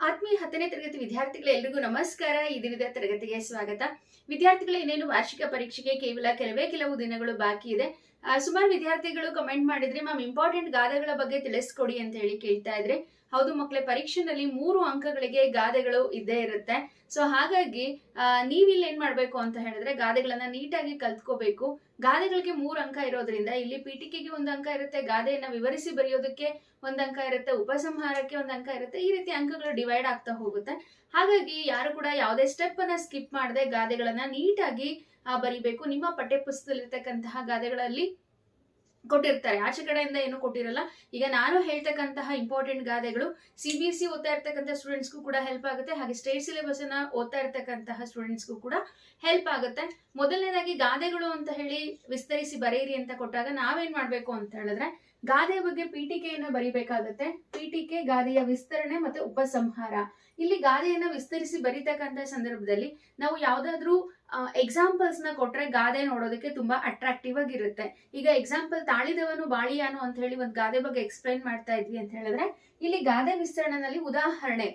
ಆತ್ಮೀಯ ಹತ್ತನೇ ತರಗತಿ ವಿದ್ಯಾರ್ಥಿಗಳ ಎಲ್ರಿಗೂ ನಮಸ್ಕಾರ. ಈ ದಿನದ ತರಗತಿಗೆ ಸ್ವಾಗತ. ವಿದ್ಯಾರ್ಥಿಗಳ, ಇನ್ನೇನು ವಾರ್ಷಿಕ ಪರೀಕ್ಷೆಗೆ ಕೇವಲ ಕೆಲವೇ ಕೆಲವು ದಿನಗಳು ಬಾಕಿ ಇದೆ. ಸುಮಾರು ವಿದ್ಯಾರ್ಥಿಗಳು ಕಮೆಂಟ್ ಮಾಡಿದ್ರೆ, ಮ್ಯಾಮ್ ಇಂಪಾರ್ಟೆಂಟ್ ಗಾದೆಗಳ ಬಗ್ಗೆ ತಿಳಿಸ್ಕೊಡಿ ಅಂತ ಹೇಳಿ ಕೇಳ್ತಾ ಇದ್ರೆ ಹೌದು ಮಕ್ಕಳೇ, ಪರೀಕ್ಷೆನಲ್ಲಿ ಮೂರು ಅಂಕಗಳಿಗೆ ಗಾದೆಗಳು ಇದ್ದೇ ಇರುತ್ತೆ. ಸೊ ಹಾಗಾಗಿ ನೀವಿಲ್ಲಿ ಏನ್ ಮಾಡ್ಬೇಕು ಅಂತ ಹೇಳಿದ್ರೆ, ಗಾದೆಗಳನ್ನ ನೀಟಾಗಿ ಕಲ್ತ್ಕೋಬೇಕು. ಗಾದೆಗಳಿಗೆ ಮೂರು ಅಂಕ ಇರೋದ್ರಿಂದ, ಇಲ್ಲಿ ಪೀಠಿಕೆಗೆ ಒಂದು ಅಂಕ ಇರುತ್ತೆ, ಗಾದೆಯನ್ನ ವಿವರಿಸಿ ಬರೆಯೋದಕ್ಕೆ ಒಂದ್ ಅಂಕ ಇರುತ್ತೆ, ಉಪಸಂಹಾರಕ್ಕೆ ಒಂದ್ ಅಂಕ ಇರುತ್ತೆ, ಈ ರೀತಿ ಅಂಕಗಳು ಡಿವೈಡ್ ಆಗ್ತಾ ಹೋಗುತ್ತೆ. ಹಾಗಾಗಿ, ಯಾರು ಕೂಡ ಯಾವುದೇ ಸ್ಟೆಪ್ ಅನ್ನ ಸ್ಕಿಪ್ ಮಾಡದೆ ಗಾದೆಗಳನ್ನ ನೀಟಾಗಿ ಬರಿಬೇಕು. ನಿಮ್ಮ ಪಠ್ಯ ಪುಸ್ತಕದಲ್ಲಿರ್ತಕ್ಕಂತಹ ಗಾದೆಗಳಲ್ಲಿ ಕೊಟ್ಟಿರ್ತಾರೆ. ಆಚೆ ಕಡೆಯಿಂದ ಏನು ಕೊಟ್ಟಿರಲ್ಲ. ಈಗ ನಾನು ಹೇಳ್ತಕ್ಕಂತಹ ಇಂಪಾರ್ಟೆಂಟ್ ಗಾದೆಗಳು ಸಿ ಬಿ ಸಿ ಓದ್ತಾ ಇರ್ತಕ್ಕಂಥ ಸ್ಟೂಡೆಂಟ್ಸ್ಗೂ ಕೂಡ ಹೆಲ್ಪ್ ಆಗುತ್ತೆ. ಹಾಗೆ ಸ್ಟೇಟ್ ಸಿಲೆಬಸ್ ಅನ್ನ ಓದ್ತಾ ಇರ್ತಕ್ಕಂತಹ ಸ್ಟೂಡೆಂಟ್ಸ್ಗೂ ಕೂಡ ಹೆಲ್ಪ್ ಆಗುತ್ತೆ. ಮೊದಲನೇದಾಗಿ ಗಾದೆಗಳು ಅಂತ ಹೇಳಿ ವಿಸ್ತರಿಸಿ ಬರೆಯಿರಿ ಅಂತ ಕೊಟ್ಟಾಗ ನಾವೇನ್ ಮಾಡ್ಬೇಕು ಅಂತ ಹೇಳಿದ್ರೆ ಗಾದೆಯ ಬಗ್ಗೆ ಪೀಠಿಕೆಯನ್ನು ಬರಿಬೇಕಾಗತ್ತೆ. ಪೀಠಿಕೆ, ಗಾದೆಯ ವಿಸ್ತರಣೆ ಮತ್ತೆ ಉಪಸಂಹಾರ. ಇಲ್ಲಿ ಗಾದೆಯನ್ನ ವಿಸ್ತರಿಸಿ ಬರಿತಕ್ಕಂತ ಸಂದರ್ಭದಲ್ಲಿ ನಾವು ಯಾವ್ದಾದ್ರು ಎಕ್ಸಾಂಪಲ್ಸ್ನ ಕೊಟ್ರೆ ಗಾದೆ ನೋಡೋದಕ್ಕೆ ತುಂಬಾ ಅಟ್ರಾಕ್ಟಿವ್ ಆಗಿರುತ್ತೆ. ಈಗ ಎಕ್ಸಾಂಪಲ್ ತಾಳಿದವನು ಬಾಳಿಯಾನು ಅಂತ ಹೇಳಿ ಒಂದು ಗಾದೆ ಬಗ್ಗೆ ಎಕ್ಸ್ಪ್ಲೈನ್ ಮಾಡ್ತಾ ಇದ್ವಿ ಅಂತ ಹೇಳಿದ್ರೆ, ಇಲ್ಲಿ ಗಾದೆ ವಿಸ್ತರಣೆಯಲ್ಲಿ ಉದಾಹರಣೆ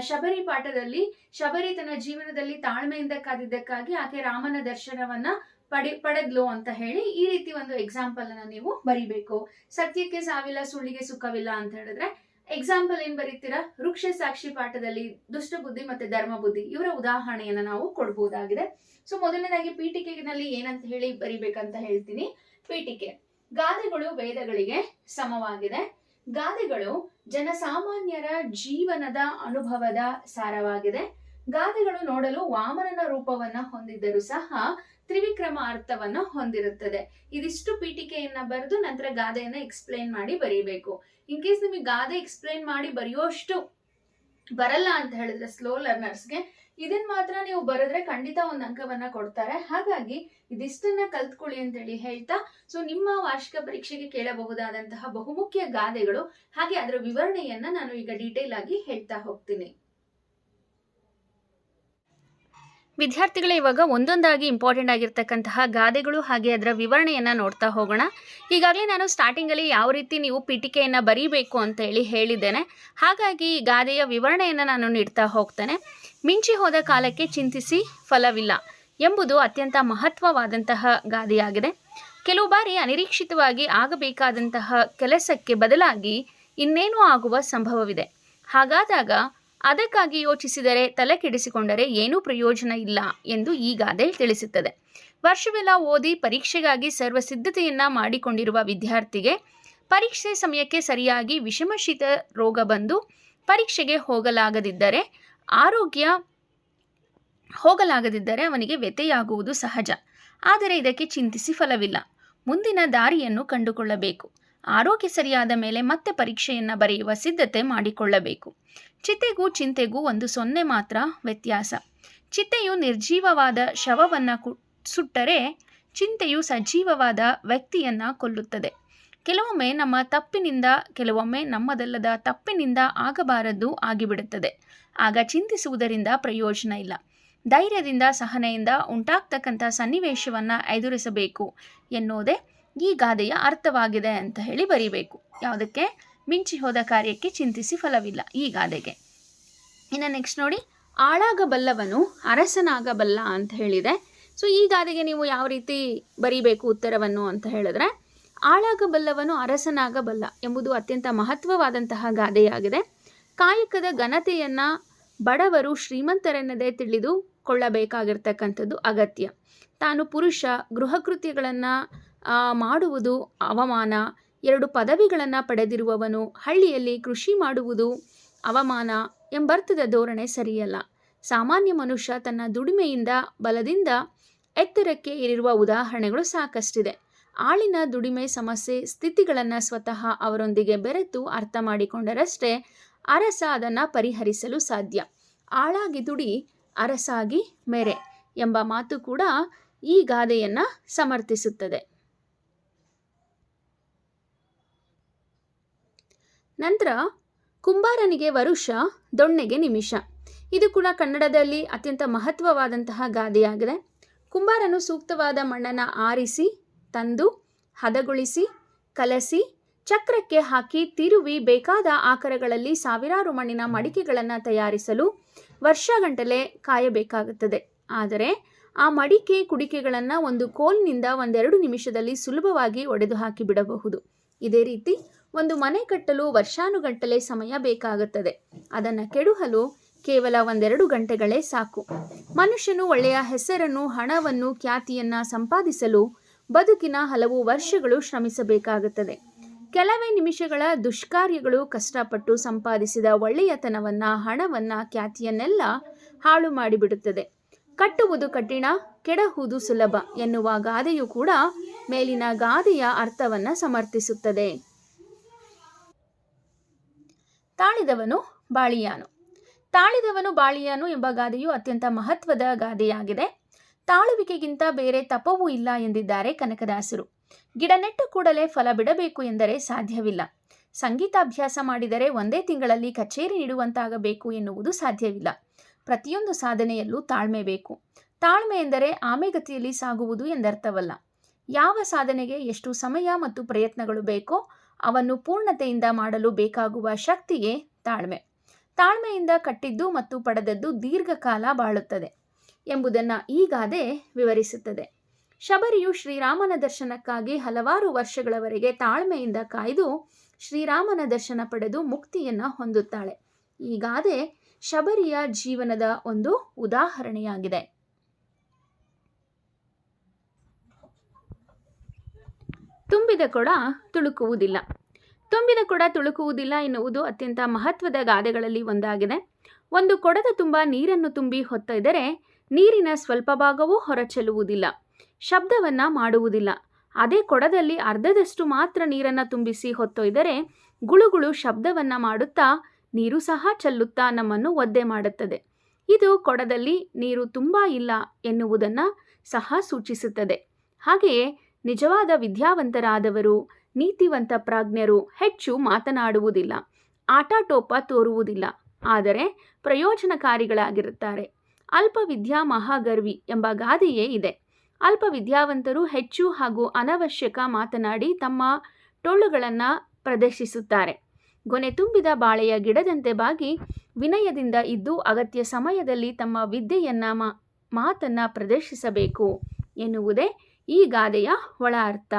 ಶಬರಿ ಪಾಠದಲ್ಲಿ, ಶಬರಿ ತನ್ನ ಜೀವನದಲ್ಲಿ ತಾಳ್ಮೆಯಿಂದ ಕಾದಿದ್ದಕ್ಕಾಗಿ ಆಕೆ ರಾಮನ ದರ್ಶನವನ್ನ ಪಡಿ, ಪಡೆದ್ಲು ಅಂತ ಹೇಳಿ ಈ ರೀತಿ ಒಂದು ಎಕ್ಸಾಂಪಲ್ ಅನ್ನ ನೀವು ಬರಿಬೇಕು. ಸತ್ಯಕ್ಕೆ ಸಾವಿಲ್ಲ, ಸುಳ್ಳಿಗೆ ಸುಖವಿಲ್ಲ ಅಂತ ಹೇಳಿದ್ರೆ ಎಕ್ಸಾಂಪಲ್ ಏನ್ ಬರೀತೀರಾ? ವೃಕ್ಷ ಸಾಕ್ಷಿ ಪಾಠದಲ್ಲಿ ದುಷ್ಟ ಬುದ್ಧಿ ಮತ್ತೆ ಧರ್ಮ ಬುದ್ಧಿ ಇವರ ಉದಾಹರಣೆಯನ್ನ ನಾವು ಕೊಡಬಹುದಾಗಿದೆ ಸೊ ಮೊದಲನೇದಾಗಿ ಪೀಠಿಕೆನಲ್ಲಿ ಏನಂತ ಹೇಳಿ ಬರಿಬೇಕಂತ ಹೇಳ್ತೀನಿ. ಪೀಠಿಕೆ. ಗಾದೆಗಳು ವೇದಗಳಿಗೆ ಸಮವಾಗಿದೆ. ಗಾದೆಗಳು ಜನಸಾಮಾನ್ಯರ ಜೀವನದ ಅನುಭವದ ಸಾರವಾಗಿದೆ. ಗಾದೆಗಳು ನೋಡಲು ವಾಮನನ ರೂಪವನ್ನ ಹೊಂದಿದ್ದರೂ ಸಹ ತ್ರಿವಿಕ್ರಮ ಅರ್ಥವನ್ನ ಹೊಂದಿರುತ್ತದೆ. ಇದಿಷ್ಟು ಪೀಠಿಕೆಯನ್ನ ಬರೆದು ನಂತರ ಗಾದೆಯನ್ನ ಎಕ್ಸ್ಪ್ಲೈನ್ ಮಾಡಿ ಬರೀಬೇಕು. ಇನ್ ಕೇಸ್ ನಿಮಗೆ ಗಾದೆ ಎಕ್ಸ್ಪ್ಲೈನ್ ಮಾಡಿ ಬರೆಯುವಷ್ಟು ಬರಲ್ಲ ಅಂತ ಹೇಳಿದ್ರೆ ಸ್ಲೋ ಲರ್ನರ್ಸ್ಗೆ ಇದನ್ ಮಾತ್ರ ನೀವು ಬರೆದ್ರೆ ಖಂಡಿತ ಒಂದು ಅಂಕವನ್ನ ಕೊಡ್ತಾರೆ. ಹಾಗಾಗಿ ಇದಿಷ್ಟನ್ನ ಕಲ್ತ್ಕೊಳ್ಳಿ ಅಂತೇಳಿ ಹೇಳ್ತಾ ಸೊ ನಿಮ್ಮ ವಾರ್ಷಿಕ ಪರೀಕ್ಷೆಗೆ ಕೇಳಬಹುದಾದಂತಹ ಬಹುಮುಖ್ಯ ಗಾದೆಗಳು, ಹಾಗೆ ಅದರ ವಿವರಣೆಯನ್ನ ನಾನು ಈಗ ಡೀಟೇಲ್ ಆಗಿ ಹೇಳ್ತಾ ಹೋಗ್ತೀನಿ. ವಿದ್ಯಾರ್ಥಿಗಳೇ ಇವಾಗ ಒಂದೊಂದಾಗಿ ಇಂಪಾರ್ಟೆಂಟ್ ಆಗಿರ್ತಕ್ಕಂತಹ ಗಾದೆಗಳು ಹಾಗೆ ಅದರ ವಿವರಣೆಯನ್ನು ನೋಡ್ತಾ ಹೋಗೋಣ. ಈಗಾಗಲೇ ನಾನು ಸ್ಟಾರ್ಟಿಂಗಲ್ಲಿ ಯಾವ ರೀತಿ ನೀವು ಪೀಠಿಕೆಯನ್ನು ಬರೀಬೇಕು ಅಂತ ಹೇಳಿ ಹೇಳಿದ್ದೇನೆ. ಹಾಗಾಗಿ ಈ ಗಾದೆಯ ವಿವರಣೆಯನ್ನು ನಾನು ನೀಡ್ತಾ ಹೋಗ್ತೇನೆ. ಮಿಂಚಿ ಹೋದ ಕಾಲಕ್ಕೆ ಚಿಂತಿಸಿ ಫಲವಿಲ್ಲ ಎಂಬುದು ಅತ್ಯಂತ ಮಹತ್ವವಾದಂತಹ ಗಾದೆಯಾಗಿದೆ. ಕೆಲವು ಬಾರಿ ಅನಿರೀಕ್ಷಿತವಾಗಿ ಆಗಬೇಕಾದಂತಹ ಕೆಲಸಕ್ಕೆ ಬದಲಾಗಿ ಇನ್ನೇನು ಆಗುವ ಸಂಭವವಿದೆ. ಹಾಗಾದಾಗ ಅದಕ್ಕಾಗಿ ಯೋಚಿಸಿದರೆ ತಲೆ ಕೆಡಿಸಿಕೊಂಡರೆ ಏನೂ ಪ್ರಯೋಜನ ಇಲ್ಲ ಎಂದು ಈ ಗಾದೆ ತಿಳಿಸುತ್ತದೆ. ವರ್ಷವೆಲ್ಲ ಓದಿ ಪರೀಕ್ಷೆಗಾಗಿ ಸರ್ವ ಸಿದ್ಧತೆಯನ್ನ ಮಾಡಿಕೊಂಡಿರುವ ವಿದ್ಯಾರ್ಥಿಗೆ ಪರೀಕ್ಷೆ ಸಮಯಕ್ಕೆ ಸರಿಯಾಗಿ ವಿಷಮಶೀತ ರೋಗ ಬಂದು ಪರೀಕ್ಷೆಗೆ ಹೋಗಲಾಗದಿದ್ದರೆ ಆರೋಗ್ಯ ಹೋಗಲಾಗದಿದ್ದರೆ ಅವನಿಗೆ ವ್ಯಥೆಯಾಗುವುದು ಸಹಜ. ಆದರೆ ಇದಕ್ಕೆ ಚಿಂತಿಸಿ ಫಲವಿಲ್ಲ. ಮುಂದಿನ ದಾರಿಯನ್ನು ಕಂಡುಕೊಳ್ಳಬೇಕು. ಆರೋಗ್ಯ ಸರಿಯಾದ ಮೇಲೆ ಮತ್ತೆ ಪರೀಕ್ಷೆಯನ್ನು ಬರೆಯುವ ಸಿದ್ಧತೆ ಮಾಡಿಕೊಳ್ಳಬೇಕು. ಚಿತೆಗೂ ಚಿಂತೆಗೂ ಒಂದು ಸೊನ್ನೆ ಮಾತ್ರ ವ್ಯತ್ಯಾಸ. ಚಿತೆಯು ನಿರ್ಜೀವವಾದ ಶವವನ್ನು ಸುಟ್ಟರೆ ಚಿಂತೆಯು ಸಜೀವವಾದ ವ್ಯಕ್ತಿಯನ್ನು ಕೊಲ್ಲುತ್ತದೆ. ಕೆಲವೊಮ್ಮೆ ನಮ್ಮ ತಪ್ಪಿನಿಂದ, ಕೆಲವೊಮ್ಮೆ ನಮ್ಮದಲ್ಲದ ತಪ್ಪಿನಿಂದ ಆಗಬಾರದು ಆಗಿಬಿಡುತ್ತದೆ. ಆಗ ಚಿಂತಿಸುವುದರಿಂದ ಪ್ರಯೋಜನ ಇಲ್ಲ. ಧೈರ್ಯದಿಂದ ಸಹನೆಯಿಂದ ಉಂಟಾಗ್ತಕ್ಕಂಥ ಸನ್ನಿವೇಶವನ್ನು ಎದುರಿಸಬೇಕು ಎನ್ನುವುದೇ ಈ ಗಾದೆಯ ಅರ್ಥವಾಗಿದೆ ಅಂತ ಹೇಳಿ ಬರೀಬೇಕು. ಯಾವುದಕ್ಕೆ? ಮಿಂಚಿ ಹೋದ ಕಾರ್ಯಕ್ಕೆ ಚಿಂತಿಸಿ ಫಲವಿಲ್ಲ ಈ ಗಾದೆಗೆ. ಇನ್ನು ನೆಕ್ಸ್ಟ್ ನೋಡಿ, ಆಳಾಗಬಲ್ಲವನು ಅರಸನಾಗಬಲ್ಲ ಅಂತ ಹೇಳಿದೆ. ಸೊ ಈ ಗಾದೆಗೆ ನೀವು ಯಾವ ರೀತಿ ಬರೀಬೇಕು ಉತ್ತರವನ್ನು ಅಂತ ಹೇಳಿದ್ರೆ, ಆಳಾಗಬಲ್ಲವನು ಅರಸನಾಗಬಲ್ಲ ಎಂಬುದು ಅತ್ಯಂತ ಮಹತ್ವವಾದಂತಹ ಗಾದೆಯಾಗಿದೆ. ಕಾಯಕದ ಘನತೆಯನ್ನು ಬಡವರು ಶ್ರೀಮಂತರೆನ್ನದೇ ತಿಳಿದುಕೊಳ್ಳಬೇಕಾಗಿರ್ತಕ್ಕಂಥದ್ದು ಅಗತ್ಯ. ತಾನು ಪುರುಷ ಗೃಹ ಕೃತ್ಯಗಳನ್ನು ಮಾಡುವುದು ಅವಮಾನ. ಎರಡು ಪದವಿಗಳನ್ನು ಪಡೆದಿರುವವನು ಹಳ್ಳಿಯಲ್ಲಿ ಕೃಷಿ ಮಾಡುವುದು ಅವಮಾನ ಎಂಬರ್ಥದ ಧೋರಣೆ ಸರಿಯಲ್ಲ. ಸಾಮಾನ್ಯ ಮನುಷ್ಯ ತನ್ನ ದುಡಿಮೆಯಿಂದ ಬಲದಿಂದ ಎತ್ತರಕ್ಕೆ ಏರಿರುವ ಉದಾಹರಣೆಗಳು ಸಾಕಷ್ಟಿದೆ. ಆಳಿನ ದುಡಿಮೆ ಸಮಸ್ಯೆ ಸ್ಥಿತಿಗಳನ್ನು ಸ್ವತಃ ಅವರೊಂದಿಗೆ ಬೆರೆತು ಅರ್ಥ ಮಾಡಿಕೊಂಡರಷ್ಟೇ ಅರಸ ಅದನ್ನು ಪರಿಹರಿಸಲು ಸಾಧ್ಯ. ಆಳಾಗಿ ದುಡಿ, ಅರಸಾಗಿ ಮೆರೆ ಎಂಬ ಮಾತು ಕೂಡ ಈ ಗಾದೆಯನ್ನು ಸಮರ್ಥಿಸುತ್ತದೆ. ನಂತರ ಕುಂಬಾರನಿಗೆ ವರುಷ ದೊಣ್ಣೆಗೆ ನಿಮಿಷ. ಇದು ಕೂಡ ಕನ್ನಡದಲ್ಲಿ ಅತ್ಯಂತ ಮಹತ್ವವಾದಂತಹ ಗಾದೆಯಾಗಿದೆ. ಕುಂಬಾರನು ಸೂಕ್ತವಾದ ಮಣ್ಣನ್ನು ಆರಿಸಿ, ತಂದು, ಹದಗೊಳಿಸಿ, ಕಲಸಿ, ಚಕ್ರಕ್ಕೆ ಹಾಕಿ ತಿರುವಿ ಬೇಕಾದ ಆಕರಗಳಲ್ಲಿ ಸಾವಿರಾರು ಮಣ್ಣಿನ ಮಡಿಕೆಗಳನ್ನು ತಯಾರಿಸಲು ವರ್ಷಗಂಟಲೆ ಕಾಯಬೇಕಾಗುತ್ತದೆ. ಆದರೆ ಆ ಮಡಿಕೆ ಕುಡಿಕೆಗಳನ್ನು ಒಂದು ಕೋಲ್ನಿಂದ ಒಂದೆರಡು ನಿಮಿಷದಲ್ಲಿ ಸುಲಭವಾಗಿ ಒಡೆದು ಹಾಕಿಬಿಡಬಹುದು ಇದೇ ರೀತಿ ಒಂದು ಮನೆ ಕಟ್ಟಲು ವರ್ಷಾನುಗಟ್ಟಲೆ ಸಮಯ ಬೇಕಾಗುತ್ತದೆ. ಅದನ್ನು ಕೆಡುಹಲು ಕೇವಲ ಒಂದೆರಡು ಗಂಟೆಗಳೇ ಸಾಕು. ಮನುಷ್ಯನು ಒಳ್ಳೆಯ ಹೆಸರನ್ನು, ಹಣವನ್ನು, ಖ್ಯಾತಿಯನ್ನ ಸಂಪಾದಿಸಲು ಬದುಕಿನ ಹಲವು ವರ್ಷಗಳು ಶ್ರಮಿಸಬೇಕಾಗುತ್ತದೆ. ಕೆಲವೇ ನಿಮಿಷಗಳ ದುಷ್ಕಾರ್ಯಗಳು, ಕಷ್ಟಪಟ್ಟು ಸಂಪಾದಿಸಿದ ಒಳ್ಳೆಯತನವನ್ನ, ಹಣವನ್ನ, ಖ್ಯಾತಿಯನ್ನೆಲ್ಲ ಹಾಳು ಮಾಡಿಬಿಡುತ್ತದೆ. ಕಟ್ಟುವುದು ಕಠಿಣ, ಕೆಡಹುವುದು ಸುಲಭ ಎನ್ನುವ ಗಾದೆಯು ಕೂಡ ಮೇಲಿನ ಗಾದೆಯ ಅರ್ಥವನ್ನ ಸಮರ್ಥಿಸುತ್ತದೆ. ತಾಳಿದವನು ಬಾಳಿಯಾನು. ತಾಳಿದವನು ಬಾಳಿಯಾನು ಎಂಬ ಗಾದೆಯು ಅತ್ಯಂತ ಮಹತ್ವದ ಗಾದೆಯಾಗಿದೆ. ತಾಳುವಿಕೆಗಿಂತ ಬೇರೆ ತಪವೂ ಇಲ್ಲ ಎಂದಿದ್ದಾರೆ ಕನಕದಾಸರು. ಗಿಡ ನೆಟ್ಟ ಕೂಡಲೇ ಫಲ ಬಿಡಬೇಕು ಎಂದರೆ ಸಾಧ್ಯವಿಲ್ಲ. ಸಂಗೀತಾಭ್ಯಾಸ ಮಾಡಿದರೆ ಒಂದೇ ತಿಂಗಳಲ್ಲಿ ಕಚೇರಿ ನೀಡುವಂತಾಗಬೇಕು ಎನ್ನುವುದು ಸಾಧ್ಯವಿಲ್ಲ. ಪ್ರತಿಯೊಂದು ಸಾಧನೆಯಲ್ಲೂ ತಾಳ್ಮೆ ಬೇಕು. ತಾಳ್ಮೆ ಎಂದರೆ ಆಮೆಗತಿಯಲ್ಲಿ ಸಾಗುವುದು ಎಂದರ್ಥವಲ್ಲ. ಯಾವ ಸಾಧನೆಗೆ ಎಷ್ಟು ಸಮಯ ಮತ್ತು ಪ್ರಯತ್ನಗಳು ಬೇಕೋ ಅವನ್ನು ಪೂರ್ಣತೆಯಿಂದ ಮಾಡಲು ಬೇಕಾಗುವ ಶಕ್ತಿಯೇ ತಾಳ್ಮೆ. ತಾಳ್ಮೆಯಿಂದ ಕಟ್ಟಿದ್ದು ಮತ್ತು ಪಡೆದದ್ದು ದೀರ್ಘಕಾಲ ಬಾಳುತ್ತದೆ ಎಂಬುದನ್ನು ಈ ಗಾದೆ ವಿವರಿಸುತ್ತದೆ. ಶಬರಿಯು ಶ್ರೀರಾಮನ ದರ್ಶನಕ್ಕಾಗಿ ಹಲವಾರು ವರ್ಷಗಳವರೆಗೆ ತಾಳ್ಮೆಯಿಂದ ಕಾಯ್ದು ಶ್ರೀರಾಮನ ದರ್ಶನ ಪಡೆದು ಮುಕ್ತಿಯನ್ನು ಹೊಂದುತ್ತಾಳೆ. ಈ ಗಾದೆ ಶಬರಿಯ ಜೀವನದ ಒಂದು ಉದಾಹರಣೆಯಾಗಿದೆ. ತುಂಬಿದ ಕೊಡ ತುಳುಕುವುದಿಲ್ಲ. ತುಂಬಿದ ಕೊಡ ತುಳುಕುವುದಿಲ್ಲ ಎನ್ನುವುದು ಅತ್ಯಂತ ಮಹತ್ವದ ಗಾದೆಗಳಲ್ಲಿ ಒಂದಾಗಿದೆ. ಒಂದು ಕೊಡದ ತುಂಬ ನೀರನ್ನು ತುಂಬಿ ಹೊತ್ತಿದರೆ ನೀರಿನ ಸ್ವಲ್ಪ ಭಾಗವೂ ಹೊರಚೆಲ್ಲುವುದಿಲ್ಲ. ಶಬ್ದವನ್ನು ಮಾಡುವುದಿಲ್ಲ. ಅದೇ ಕೊಡದಲ್ಲಿ ಅರ್ಧದಷ್ಟು ಮಾತ್ರ ನೀರನ್ನು ತುಂಬಿಸಿ ಹೊತ್ತೊಯ್ದರೆ ಗುಳುಗುಳು ಶಬ್ದವನ್ನು ಮಾಡುತ್ತಾ ನೀರು ಸಹ ಚೆಲ್ಲುತ್ತಾ ನಮ್ಮನ್ನು ಒದ್ದೆ ಮಾಡುತ್ತದೆ. ಇದು ಕೊಡದಲ್ಲಿ ನೀರು ತುಂಬ ಇಲ್ಲ ಎನ್ನುವುದನ್ನು ಸಹ ಸೂಚಿಸುತ್ತದೆ. ಹಾಗೆಯೇ ನಿಜವಾದ ವಿದ್ಯಾವಂತರಾದವರು, ನೀತಿವಂತ ಪ್ರಾಜ್ಞರು ಹೆಚ್ಚು ಮಾತನಾಡುವುದಿಲ್ಲ, ಆಟಾಟೋಪ ತೋರುವುದಿಲ್ಲ, ಆದರೆ ಪ್ರಯೋಜನಕಾರಿಗಳಾಗಿರುತ್ತಾರೆ. ಅಲ್ಪ ವಿದ್ಯಾ ಮಹಾಗರ್ವಿ ಎಂಬ ಗಾದೆಯೇ ಇದೆ. ಅಲ್ಪ ವಿದ್ಯಾವಂತರು ಹೆಚ್ಚು ಹಾಗೂ ಅನವಶ್ಯಕ ಮಾತನಾಡಿ ತಮ್ಮ ಟೊಳ್ಳುಗಳನ್ನು ಪ್ರದರ್ಶಿಸುತ್ತಾರೆ. ಗೊನೆ ತುಂಬಿದ ಬಾಳೆಯ ಗಿಡದಂತೆ ಬಾಗಿ ವಿನಯದಿಂದ ಇದ್ದು ಅಗತ್ಯ ಸಮಯದಲ್ಲಿ ತಮ್ಮ ವಿದ್ಯೆಯನ್ನ ಮಾತನ್ನ ಪ್ರದರ್ಶಿಸಬೇಕು ಎನ್ನುವುದೇ ಈ ಗಾದೆಯ ಒಳ ಅರ್ಥ.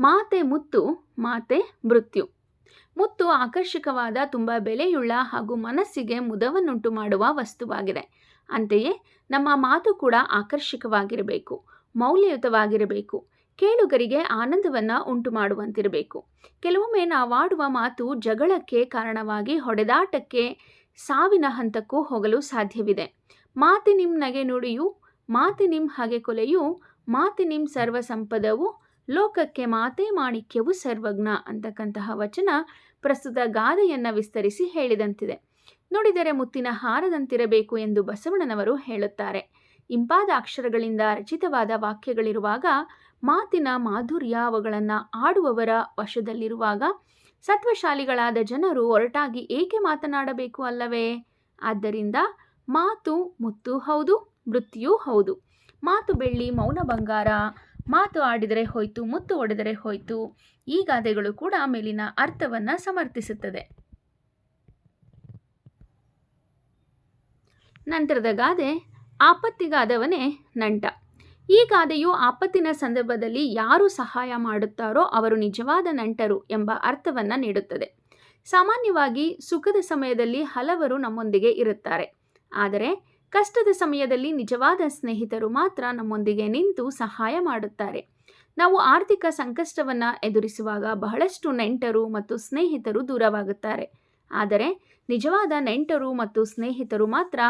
ಮಾತೆ ಮುತ್ತು, ಮಾತೆ ಮೃತ್ಯು. ಮುತ್ತು ಆಕರ್ಷಕವಾದ, ತುಂಬ ಬೆಲೆಯುಳ್ಳ ಹಾಗೂ ಮನಸ್ಸಿಗೆ ಮುದವನ್ನುಂಟು ಮಾಡುವ ವಸ್ತುವಾಗಿದೆ. ಅಂತೆಯೇ ನಮ್ಮ ಮಾತು ಕೂಡ ಆಕರ್ಷಕವಾಗಿರಬೇಕು, ಮೌಲ್ಯಯುತವಾಗಿರಬೇಕು, ಕೇಳುಗರಿಗೆ ಆನಂದವನ್ನು ಉಂಟು ಮಾಡುವಂತಿರಬೇಕು ಕೆಲವೊಮ್ಮೆ ನಾವಾಡುವ ಮಾತು ಜಗಳಕ್ಕೆ ಕಾರಣವಾಗಿ ಹೊಡೆದಾಟಕ್ಕೆ, ಸಾವಿನ ಹಂತಕ್ಕೂ ಹೋಗಲು ಸಾಧ್ಯವಿದೆ. ಮಾತಿನಿಂ ನಗೆ ನುಡಿಯು ಮಾತಿನಿಂ ಹಗೆ ಕೊಲೆಯು ಮಾತಿನಿಂ ಸರ್ವ ಸಂಪದವು ಲೋಕಕ್ಕೆ ಮಾತೆ ಮಾಣಿಕ್ಯವು ಸರ್ವಜ್ಞ ಅಂತಕ್ಕಂತಹ ವಚನ ಪ್ರಸ್ತುತ ಗಾದೆಯನ್ನು ವಿಸ್ತರಿಸಿ ಹೇಳಿದಂತಿದೆ. ನೋಡಿದರೆ ಮುತ್ತಿನ ಹಾರದಂತಿರಬೇಕು ಎಂದು ಬಸವಣ್ಣನವರು ಹೇಳುತ್ತಾರೆ. ಇಂಪಾದ ಅಕ್ಷರಗಳಿಂದ ರಚಿತವಾದ ವಾಕ್ಯಗಳಿರುವಾಗ, ಮಾತಿನ ಮಾಧುರ್ಯ ಅವುಗಳನ್ನು ಆಡುವವರ ವಶದಲ್ಲಿರುವಾಗ, ಸತ್ವಶಾಲಿಗಳಾದ ಜನರು ಒರಟಾಗಿ ಏಕೆ ಮಾತನಾಡಬೇಕು ಅಲ್ಲವೇ? ಆದ್ದರಿಂದ, ಮಾತು ಮುತ್ತು ಹೌದು ಮೃತ್ಯೂ ಹೌದು. ಮಾತು ಬೆಳ್ಳಿ ಮೌನ ಬಂಗಾರ, ಮಾತು ಆಡಿದರೆ ಹೋಯ್ತು, ಮುತ್ತು ಒಡೆದರೆ ಹೋಯ್ತು, ಈ ಗಾದೆಗಳು ಕೂಡ ಮೇಲಿನ ಅರ್ಥವನ್ನು ಸಮರ್ಥಿಸುತ್ತದೆ. ನಂತರದ ಗಾದೆ ಆಪತ್ತಿಗಾದವನೇ ನಂಟ. ಈ ಗಾದೆಯು ಆಪತ್ತಿನ ಸಂದರ್ಭದಲ್ಲಿ ಯಾರು ಸಹಾಯ ಮಾಡುತ್ತಾರೋ ಅವರು ನಿಜವಾದ ನಂಟರು ಎಂಬ ಅರ್ಥವನ್ನು ನೀಡುತ್ತದೆ. ಸಾಮಾನ್ಯವಾಗಿ ಸುಖದ ಸಮಯದಲ್ಲಿ ಹಲವರು ನಮ್ಮೊಂದಿಗೆ ಇರುತ್ತಾರೆ. ಆದರೆ ಕಷ್ಟದ ಸಮಯದಲ್ಲಿ ನಿಜವಾದ ಸ್ನೇಹಿತರು ಮಾತ್ರ ನಮ್ಮೊಂದಿಗೆ ನಿಂತು ಸಹಾಯ ಮಾಡುತ್ತಾರೆ. ನಾವು ಆರ್ಥಿಕ ಸಂಕಷ್ಟವನ್ನು ಎದುರಿಸುವಾಗ ಬಹಳಷ್ಟು ನೆಂಟರು ಮತ್ತು ಸ್ನೇಹಿತರು ದೂರವಾಗುತ್ತಾರೆ. ಆದರೆ ನಿಜವಾದ ನೆಂಟರು ಮತ್ತು ಸ್ನೇಹಿತರು ಮಾತ್ರ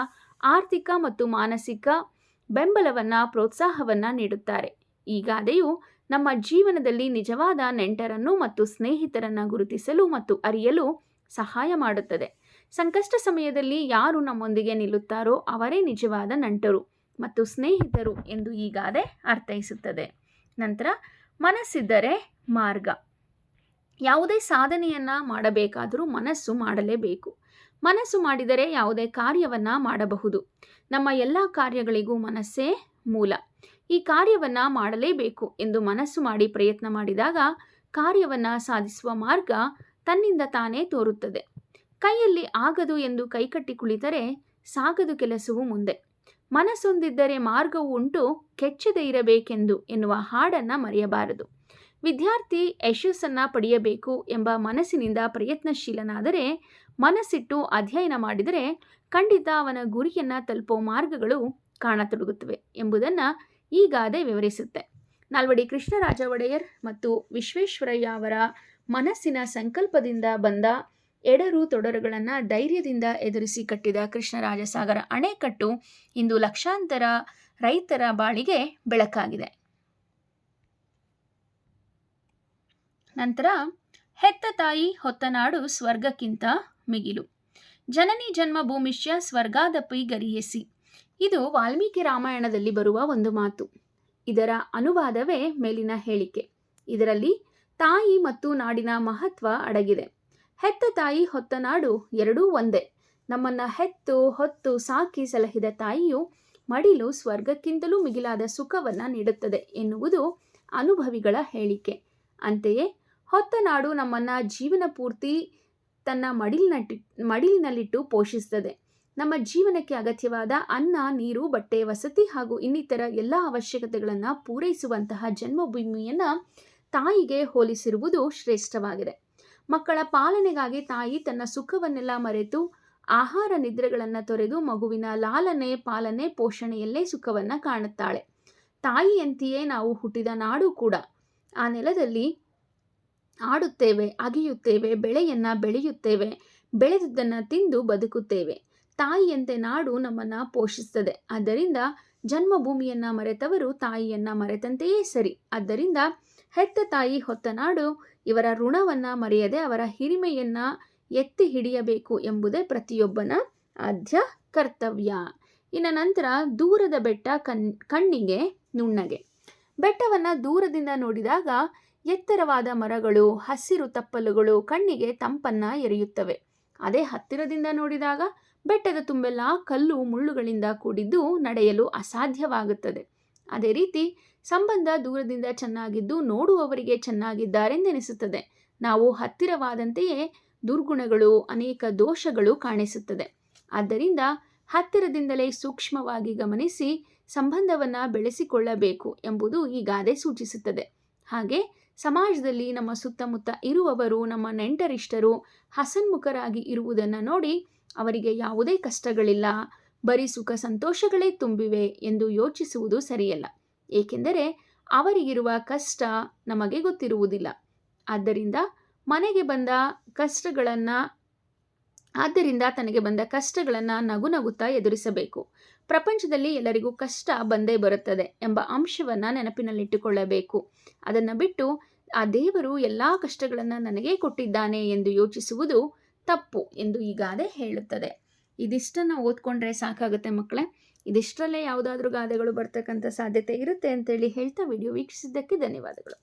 ಆರ್ಥಿಕ ಮತ್ತು ಮಾನಸಿಕ ಬೆಂಬಲವನ್ನು, ಪ್ರೋತ್ಸಾಹವನ್ನು ನೀಡುತ್ತಾರೆ. ಈ ನಮ್ಮ ಜೀವನದಲ್ಲಿ ನಿಜವಾದ ನೆಂಟರನ್ನು ಮತ್ತು ಸ್ನೇಹಿತರನ್ನು ಗುರುತಿಸಲು ಮತ್ತು ಅರಿಯಲು ಸಹಾಯ ಮಾಡುತ್ತದೆ. ಸಂಕಷ್ಟ ಸಮಯದಲ್ಲಿ ಯಾರು ನಮ್ಮೊಂದಿಗೆ ನಿಲ್ಲುತ್ತಾರೋ ಅವರೇ ನಿಜವಾದ ನಂಟರು ಮತ್ತು ಸ್ನೇಹಿತರು ಎಂದು ಈ ಅರ್ಥೈಸುತ್ತದೆ. ನಂತರ, ಮನಸ್ಸಿದ್ದರೆ ಮಾರ್ಗ. ಯಾವುದೇ ಸಾಧನೆಯನ್ನು ಮಾಡಬೇಕಾದರೂ ಮನಸ್ಸು ಮಾಡಲೇಬೇಕು. ಮನಸ್ಸು ಮಾಡಿದರೆ ಯಾವುದೇ ಕಾರ್ಯವನ್ನು ಮಾಡಬಹುದು. ನಮ್ಮ ಎಲ್ಲ ಕಾರ್ಯಗಳಿಗೂ ಮನಸ್ಸೇ ಮೂಲ. ಈ ಕಾರ್ಯವನ್ನು ಮಾಡಲೇಬೇಕು ಎಂದು ಮನಸ್ಸು ಮಾಡಿ ಪ್ರಯತ್ನ ಮಾಡಿದಾಗ ಕಾರ್ಯವನ್ನು ಸಾಧಿಸುವ ಮಾರ್ಗ ತನ್ನಿಂದ ತಾನೇ ತೋರುತ್ತದೆ. ಕೈಯಲ್ಲಿ ಆಗದು ಎಂದು ಕೈಕಟ್ಟಿ ಕುಳಿತರೆ ಸಾಗದು ಕೆಲಸವು ಮುಂದೆ. ಮನಸ್ಸೊಂದಿದ್ದರೆ ಮಾರ್ಗವು ಉಂಟು, ಕೆಚ್ಚದೆ ಇರಬೇಕೆಂದು ಎನ್ನುವ ಹಾಡನ್ನು ಮರೆಯಬಾರದು. ವಿದ್ಯಾರ್ಥಿ ಯಶಸ್ಸನ್ನು ಪಡೆಯಬೇಕು ಎಂಬ ಮನಸ್ಸಿನಿಂದ ಪ್ರಯತ್ನಶೀಲನಾದರೆ, ಮನಸ್ಸಿಟ್ಟು ಅಧ್ಯಯನ ಮಾಡಿದರೆ ಖಂಡಿತ ಅವನ ಗುರಿಯನ್ನು ತಲುಪೋ ಮಾರ್ಗಗಳು ಕಾಣತೊಡಗುತ್ತವೆ ಎಂಬುದನ್ನು ಈ ವಿವರಿಸುತ್ತೆ. ನಾಲ್ವಡಿ ಕೃಷ್ಣರಾಜ ಒಡೆಯರ್ ಮತ್ತು ವಿಶ್ವೇಶ್ವರಯ್ಯ ಅವರ ಮನಸ್ಸಿನ ಸಂಕಲ್ಪದಿಂದ ಬಂದ ಎಡರು ತೊಡರುಗಳನ್ನು ಧೈರ್ಯದಿಂದ ಎದುರಿಸಿ ಕಟ್ಟಿದ ಕೃಷ್ಣರಾಜಸಾಗರ ಅಣೆಕಟ್ಟು ಇಂದು ಲಕ್ಷಾಂತರ ರೈತರ ಬಾಳಿಗೆ ಬೆಳಕಾಗಿದೆ. ನಂತರ ಹೆತ್ತ ತಾಯಿ ಹೊತ್ತನಾಡು ಸ್ವರ್ಗಕ್ಕಿಂತ ಮಿಗಿಲು. ಜನನಿ ಜನ್ಮ ಭೂಮಿಷ್ಯ ಸ್ವರ್ಗಾದಪಿ ಗರಿಯಸಿ ಇದು ವಾಲ್ಮೀಕಿ ರಾಮಾಯಣದಲ್ಲಿ ಬರುವ ಒಂದು ಮಾತು. ಇದರ ಅನುವಾದವೇ ಮೇಲಿನ ಹೇಳಿಕೆ. ಇದರಲ್ಲಿ ತಾಯಿ ಮತ್ತು ನಾಡಿನ ಮಹತ್ವ ಅಡಗಿದೆ. ಹೆತ್ತ ತಾಯಿ ಹೊತ್ತ ನಾಡು ಎರಡೂ ಒಂದೇ. ನಮ್ಮನ್ನ ಹೆತ್ತು ಹೊತ್ತು ಸಾಕಿ ಸಲಹಿದ ತಾಯಿಯು ಮಡಿಲು ಸ್ವರ್ಗಕ್ಕಿಂತಲೂ ಮಿಗಿಲಾದ ಸುಖವನ್ನು ನೀಡುತ್ತದೆ ಎನ್ನುವುದು ಅನುಭವಿಗಳ ಹೇಳಿಕೆ. ಅಂತೆಯೇ ಹೊತ್ತ ನಾಡು ನಮ್ಮನ್ನ ಜೀವನ ಪೂರ್ತಿ ತನ್ನ ಮಡಿಲಿನಟ್ಟಿ, ಮಡಿಲಿನಲ್ಲಿಟ್ಟು ಪೋಷಿಸುತ್ತದೆ. ನಮ್ಮ ಜೀವನಕ್ಕೆ ಅಗತ್ಯವಾದ ಅನ್ನ, ನೀರು, ಬಟ್ಟೆ, ವಸತಿ ಹಾಗೂ ಇನ್ನಿತರ ಎಲ್ಲ ಅವಶ್ಯಕತೆಗಳನ್ನು ಪೂರೈಸುವಂತಹ ಜನ್ಮಭೂಮಿಯನ್ನು ತಾಯಿಗೆ ಹೋಲಿಸಿರುವುದು ಶ್ರೇಷ್ಠವಾಗಿದೆ. ಮಕ್ಕಳ ಪಾಲನೆಗಾಗಿ ತಾಯಿ ತನ್ನ ಸುಖವನ್ನೆಲ್ಲ ಮರೆತು ಆಹಾರ ನಿದ್ರೆಗಳನ್ನು ತೊರೆದು ಮಗುವಿನ ಲಾಲನೆ, ಪಾಲನೆ, ಪೋಷಣೆಯಲ್ಲೇ ಸುಖವನ್ನು ಕಾಣುತ್ತಾಳೆ. ತಾಯಿಯಂತೆಯೇ ನಾವು ಹುಟ್ಟಿದ ನಾಡು ಕೂಡ. ಆ ನೆಲದಲ್ಲಿ ಆಡುತ್ತೇವೆ, ಅಗೆಯುತ್ತೇವೆ, ಬೆಳೆಯನ್ನು ಬೆಳೆಯುತ್ತೇವೆ, ಬೆಳೆದದ್ದನ್ನು ತಿಂದು ಬದುಕುತ್ತೇವೆ. ತಾಯಿಯಂತೆ ನಾಡು ನಮ್ಮನ್ನು ಪೋಷಿಸುತ್ತದೆ ಆದ್ದರಿಂದ ಜನ್ಮಭೂಮಿಯನ್ನು ಮರೆತವರು ತಾಯಿಯನ್ನು ಮರೆತಂತೆಯೇ ಸರಿ. ಆದ್ದರಿಂದ ಹೆತ್ತ ತಾಯಿ ಹೊತ್ತ ನಾಡು ಇವರ ಋಣವನ್ನು ಮರೆಯದೆ ಅವರ ಹಿರಿಮೆಯನ್ನು ಎತ್ತಿ ಹಿಡಿಯಬೇಕು ಎಂಬುದೇ ಪ್ರತಿಯೊಬ್ಬನ ಆದ್ಯ ಕರ್ತವ್ಯ. ಇನ್ನು ನಂತರ ದೂರದ ಬೆಟ್ಟ ಕಣ್, ಕಣ್ಣಿಗೆ ನುಣ್ಣಗೆ. ಬೆಟ್ಟವನ್ನು ದೂರದಿಂದ ನೋಡಿದಾಗ ಎತ್ತರವಾದ ಮರಗಳು, ಹಸಿರು ತಪ್ಪಲುಗಳು ಕಣ್ಣಿಗೆ ತಂಪನ್ನು ಎರೆಯುತ್ತವೆ. ಅದೇ ಹತ್ತಿರದಿಂದ ನೋಡಿದಾಗ ಬೆಟ್ಟದ ತುಂಬೆಲ್ಲ ಕಲ್ಲು ಮುಳ್ಳುಗಳಿಂದ ಕೂಡಿದ್ದು ನಡೆಯಲು ಅಸಾಧ್ಯವಾಗುತ್ತದೆ. ಅದೇ ರೀತಿ ಸಂಬಂಧ ದೂರದಿಂದ ಚೆನ್ನಾಗಿದ್ದು ನೋಡುವವರಿಗೆ ಚೆನ್ನಾಗಿದ್ದಾರೆಂದೆನಿಸುತ್ತದೆ. ನಾವು ಹತ್ತಿರವಾದಂತೆಯೇ ದುರ್ಗುಣಗಳು, ಅನೇಕ ದೋಷಗಳು ಕಾಣಿಸುತ್ತದೆ. ಆದ್ದರಿಂದ ಹತ್ತಿರದಿಂದಲೇ ಸೂಕ್ಷ್ಮವಾಗಿ ಗಮನಿಸಿ ಸಂಬಂಧವನ್ನು ಬೆಳೆಸಿಕೊಳ್ಳಬೇಕು ಎಂಬುದು ಈ ಗಾದೆ ಸೂಚಿಸುತ್ತದೆ. ಹಾಗೆ ಸಮಾಜದಲ್ಲಿ ನಮ್ಮ ಸುತ್ತಮುತ್ತ ಇರುವವರು, ನಮ್ಮ ನೆಂಟರಿಷ್ಟರು ಹಸನ್ಮುಖರಾಗಿ ಇರುವುದನ್ನು ನೋಡಿ ಅವರಿಗೆ ಯಾವುದೇ ಕಷ್ಟಗಳಿಲ್ಲ, ಬರೀ ಸುಖ ಸಂತೋಷಗಳೇ ತುಂಬಿವೆ ಎಂದು ಯೋಚಿಸುವುದು ಸರಿಯಲ್ಲ. ಏಕೆಂದರೆ ಅವರಿಗಿರುವ ಕಷ್ಟ ನಮಗೆ ಗೊತ್ತಿರುವುದಿಲ್ಲ. ಆದ್ದರಿಂದ ಮನೆಗೆ ಬಂದ ಕಷ್ಟಗಳನ್ನು, ಆದ್ದರಿಂದ ತನಗೆ ಬಂದ ಕಷ್ಟಗಳನ್ನು ನಗು ನಗುತ್ತಾ ಎದುರಿಸಬೇಕು. ಪ್ರಪಂಚದಲ್ಲಿ ಎಲ್ಲರಿಗೂ ಕಷ್ಟ ಬಂದೇ ಬರುತ್ತದೆ ಎಂಬ ಅಂಶವನ್ನು ನೆನಪಿನಲ್ಲಿಟ್ಟುಕೊಳ್ಳಬೇಕು. ಅದನ್ನು ಬಿಟ್ಟು ಆ ದೇವರು ಎಲ್ಲ ಕಷ್ಟಗಳನ್ನು ನನಗೇ ಕೊಟ್ಟಿದ್ದಾನೆ ಎಂದು ಯೋಚಿಸುವುದು ತಪ್ಪು ಎಂದು ಈ ಗಾದೆ ಹೇಳುತ್ತದೆ. ಇದಿಷ್ಟನ್ನು ಓದ್ಕೊಂಡ್ರೆ ಸಾಕಾಗುತ್ತೆ ಮಕ್ಕಳೇ. ಇದಿಷ್ಟರಲ್ಲೇ ಯಾವುದಾದ್ರೂ ಗಾದೆಗಳು ಬರ್ತಕ್ಕಂಥ ಸಾಧ್ಯತೆ ಇರುತ್ತೆ ಅಂತೇಳಿ ಹೇಳ್ತಾ ವಿಡಿಯೋ ವೀಕ್ಷಿಸಿದ್ದಕ್ಕೆ ಧನ್ಯವಾದಗಳು.